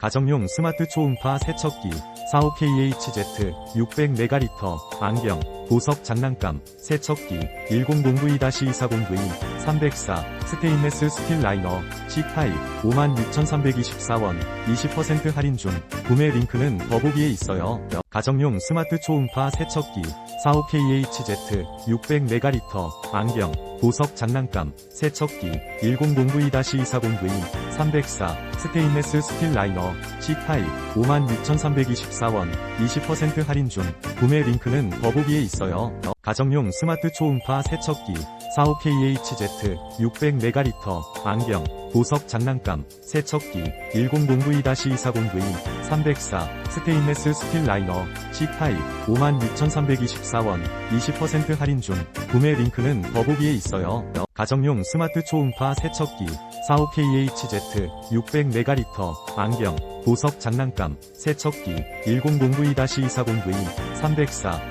가정용 스마트 초음파 세척기 45KHZ 600메가리터 안경 보석 장난감 세척기 1009V-240V 304 스테인레스 스틸 라이너 C 타입 56,324원 20% 할인 중 구매 링크는 더보기에 있어요. 가정용 스마트 초음파 세척기 45KHZ 600메가리터 안경 보석 장난감 세척기 1009V-240V 304 스테인레스 스틸 라이너 C 타입 56,324원 20% 할인 중 구매 링크는 더보기에 있어요. 가정용 스마트 초음파 세척기 45KHZ 600메가리터 안경 보석 장난감 세척기 1009V-240V 304 스테인레스 스틸 라이너 C 타입 56,324원 20% 할인 중 구매 링크는 더보기에 있어요. 가정용 스마트 초음파 세척기 45KHZ 600메가리터 안경 보석 장난감 세척기 1009V-240V 304